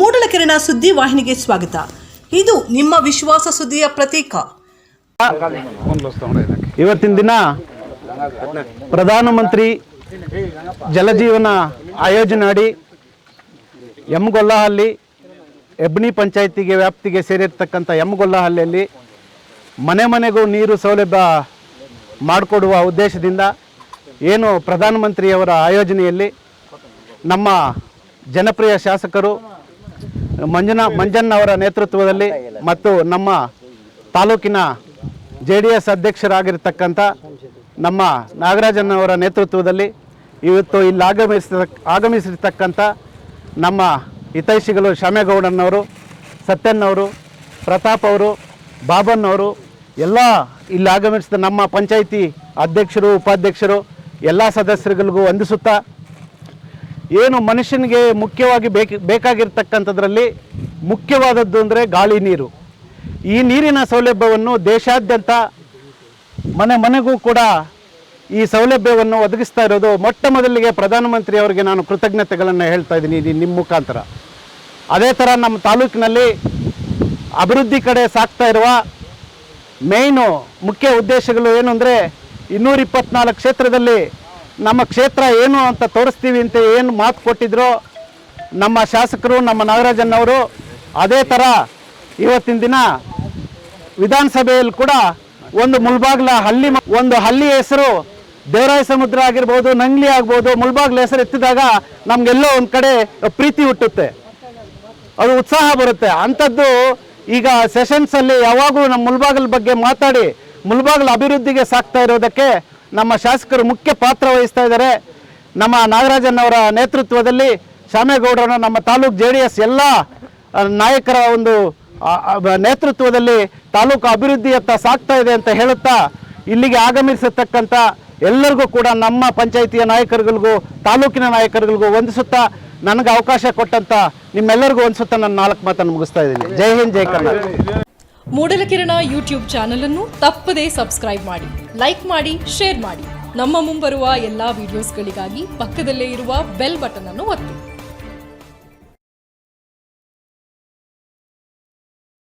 ಮೂಡಲಕೆರೆನ ಸುದ್ದಿ ವಾಹಿನಿಗೆ ಸ್ವಾಗತ. ಇದು ನಿಮ್ಮ ವಿಶ್ವಾಸ ಸುದ್ದಿಯ ಪ್ರತೀಕ. ಇವತ್ತಿನ ದಿನ ಪ್ರಧಾನಮಂತ್ರಿ ಜಲಜೀವನ ಆಯೋಜನೆ ಅಡಿ ಎಮ್ಗೊಲ್ಲಹಳ್ಳಿ ಎಬ್ನಿ ಪಂಚಾಯತಿಗೆ ವ್ಯಾಪ್ತಿಗೆ ಸೇರಿರ್ತಕ್ಕಂಥ ಎಮ್ಗೊಲ್ಲಹಳ್ಳಿಯಲ್ಲಿ ಮನೆ ಮನೆಗೂ ನೀರು ಸೌಲಭ್ಯ ಮಾಡಿಕೊಡುವ ಉದ್ದೇಶದಿಂದ ಏನು ಪ್ರಧಾನಮಂತ್ರಿಯವರ ಆಯೋಜನೆಯಲ್ಲಿ ನಮ್ಮ ಜನಪ್ರಿಯ ಶಾಸಕರು ಮಂಜುನಾ ಮಂಜಣ್ಣವರ ನೇತೃತ್ವದಲ್ಲಿ ಮತ್ತು ನಮ್ಮ ತಾಲೂಕಿನ ಜೆ ಡಿ ಎಸ್ ಅಧ್ಯಕ್ಷರಾಗಿರ್ತಕ್ಕಂಥ ನಮ್ಮ ನಾಗರಾಜನ್ನವರ ನೇತೃತ್ವದಲ್ಲಿ ಇವತ್ತು ಇಲ್ಲಿ ಆಗಮಿಸಿದ ಆಗಮಿಸಿರ್ತಕ್ಕಂಥ ನಮ್ಮ ಹಿತೈಷಿಗಳು ಶ್ಯಾಮೇಗೌಡನವರು ಸತ್ಯನ್ನವರು ಪ್ರತಾಪ್ ಅವರು ಬಾಬನ್ನವರು ಎಲ್ಲ ಇಲ್ಲಿ ಆಗಮಿಸಿದ ನಮ್ಮ ಪಂಚಾಯಿತಿ ಅಧ್ಯಕ್ಷರು, ಉಪಾಧ್ಯಕ್ಷರು, ಎಲ್ಲ ಸದಸ್ಯರುಗಳಿಗೂ ವಂದಿಸುತ್ತಾ ಏನು ಮನುಷ್ಯನಿಗೆ ಮುಖ್ಯವಾಗಿ ಬೇಕು ಬೇಕಾಗಿರ್ತಕ್ಕಂಥದ್ರಲ್ಲಿ ಮುಖ್ಯವಾದದ್ದು ಅಂದರೆ ಗಾಳಿ ನೀರು. ಈ ನೀರಿನ ಸೌಲಭ್ಯವನ್ನು ದೇಶಾದ್ಯಂತ ಮನೆ ಮನೆಗೂ ಕೂಡ ಈ ಸೌಲಭ್ಯವನ್ನು ಒದಗಿಸ್ತಾ ಇರೋದು ಮೊಟ್ಟ ಮೊದಲಿಗೆ ಪ್ರಧಾನಮಂತ್ರಿ ಅವರಿಗೆ ನಾನು ಕೃತಜ್ಞತೆಗಳನ್ನು ಹೇಳ್ತಾ ಇದ್ದೀನಿ ಇದು ನಿಮ್ಮ ಮುಖಾಂತರ. ಅದೇ ಥರ ನಮ್ಮ ತಾಲೂಕಿನಲ್ಲಿ ಅಭಿವೃದ್ಧಿ ಕಡೆ ಸಾಗ್ತಾ ಇರುವ ಮೇಯ್ನು ಮುಖ್ಯ ಉದ್ದೇಶಗಳು ಏನು ಅಂದರೆ ಇನ್ನೂರಿಪ್ಪತ್ನಾಲ್ಕು ಕ್ಷೇತ್ರದಲ್ಲಿ ನಮ್ಮ ಕ್ಷೇತ್ರ ಏನು ಅಂತ ತೋರಿಸ್ತೀವಿ ಅಂತ ಏನು ಮಾತು ಕೊಟ್ಟಿದ್ರು ನಮ್ಮ ಶಾಸಕರು, ನಮ್ಮ ನಾಗರಾಜನ್ನವರು ಅದೇ ಥರ ಇವತ್ತಿನ ದಿನ ವಿಧಾನಸಭೆಯಲ್ಲಿ ಕೂಡ ಒಂದು ಮುಳ್ಬಾಗ್ಲ ಹಳ್ಳಿ ಒಂದು ಹಳ್ಳಿ ಹೆಸರು ದೇವರಾಯ ಸಮುದ್ರ ಆಗಿರ್ಬೋದು, ನಂಗ್ಲಿ ಆಗ್ಬೋದು ಮುಳ್ಬಾಗ್ಲ ಹೆಸರು ಎತ್ತಿದಾಗ ನಮಗೆಲ್ಲೋ ಒಂದು ಕಡೆ ಪ್ರೀತಿ ಹುಟ್ಟುತ್ತೆ. ಅದು ಉತ್ಸಾಹ ಬರುತ್ತೆ. ಅಂಥದ್ದು ಈಗ ಸೆಷನ್ಸ್ ಅಲ್ಲಿ ಯಾವಾಗಲೂ ನಮ್ಮ ಮುಲ್ಬಾಗಲ್ ಬಗ್ಗೆ ಮಾತಾಡಿ ಮುಲ್ಬಾಗಲ್ ಅಭಿವೃದ್ಧಿಗೆ ಸಾಕ್ತಾ ಇರೋದಕ್ಕೆ ನಮ್ಮ ಶಾಸಕರು ಮುಖ್ಯ ಪಾತ್ರ ವಹಿಸ್ತಾ ಇದ್ದಾರೆ. ನಮ್ಮ ನಾಗರಾಜನ್ ಅವರ ನೇತೃತ್ವದಲ್ಲಿ ಶಾಮೇಗೌಡರನ್ನು ನಮ್ಮ ತಾಲೂಕು ಜೆ ಡಿ ಎಲ್ಲ ನಾಯಕರ ಒಂದು ನೇತೃತ್ವದಲ್ಲಿ ತಾಲೂಕು ಅಭಿವೃದ್ಧಿಯತ್ತ ಸಾಗ್ತಾ ಇದೆ ಅಂತ ಹೇಳುತ್ತಾ, ಇಲ್ಲಿಗೆ ಆಗಮಿಸತಕ್ಕಂಥ ಎಲ್ಲರಿಗೂ ಕೂಡ ನಮ್ಮ ಪಂಚಾಯಿತಿಯ ನಾಯಕರುಗಳಿಗೂ, ತಾಲೂಕಿನ ನಾಯಕರುಗಳಿಗೂ ವಂದಿಸುತ್ತಾ, ನನಗೆ ಅವಕಾಶ ಕೊಟ್ಟಂತ ನಿಮ್ಮೆಲ್ಲರಿಗೂ ವಂದಿಸುತ್ತಾ ನಾನು ನಾಲ್ಕು ಮಾತನ್ನು ಮುಗಿಸ್ತಾ ಇದ್ದೀನಿ. ಜೈ ಹಿಂದ್, ಜೈ ಕರ್ನಾಟಕ. ಮೂಡಲಕಿರಣ ಯೂಟ್ಯೂಬ್ ಚಾನಲ್ ಅನ್ನು ತಪ್ಪದೇ ಸಬ್ಸ್ಕ್ರೈಬ್ ಮಾಡಿ. ಲೈಕ್ ಮಾಡಿ ಶೇರ್ ಮಾಡಿ. ನಮ್ಮ ಮುಂಬರುವ ಎಲ್ಲಾ ವಿಡಿಯೋಸ್ಗಳಿಗಾಗಿ ಪಕ್ಕದಲ್ಲೇ ಇರುವ ಬೆಲ್ ಬಟನ್ ಅನ್ನು ಒತ್ತಿ.